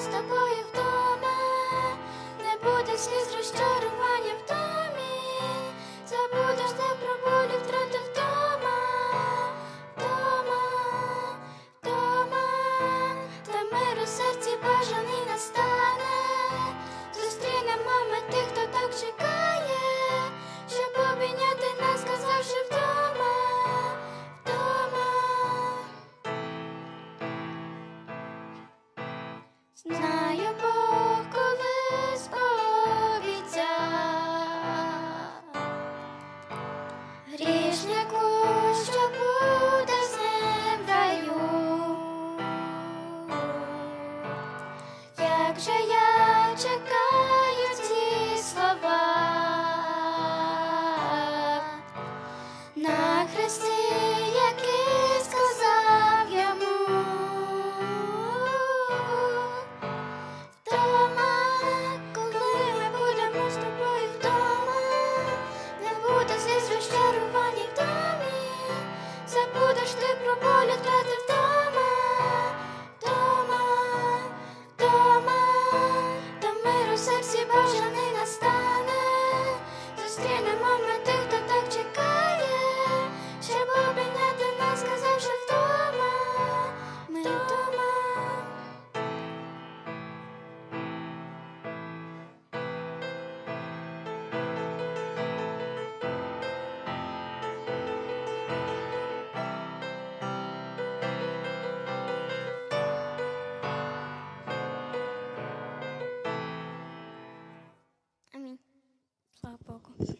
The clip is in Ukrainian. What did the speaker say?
з тобою вдома, не буде сліз розчарування в домі, забудеш ти про болю втрати вдома, вдома, вдома, та мир у серці бажаний настане, зустрінемо ми тих, хто так чекає. Знаю Бог, коли сповіцяв грішнику, що буде з ним в як же я.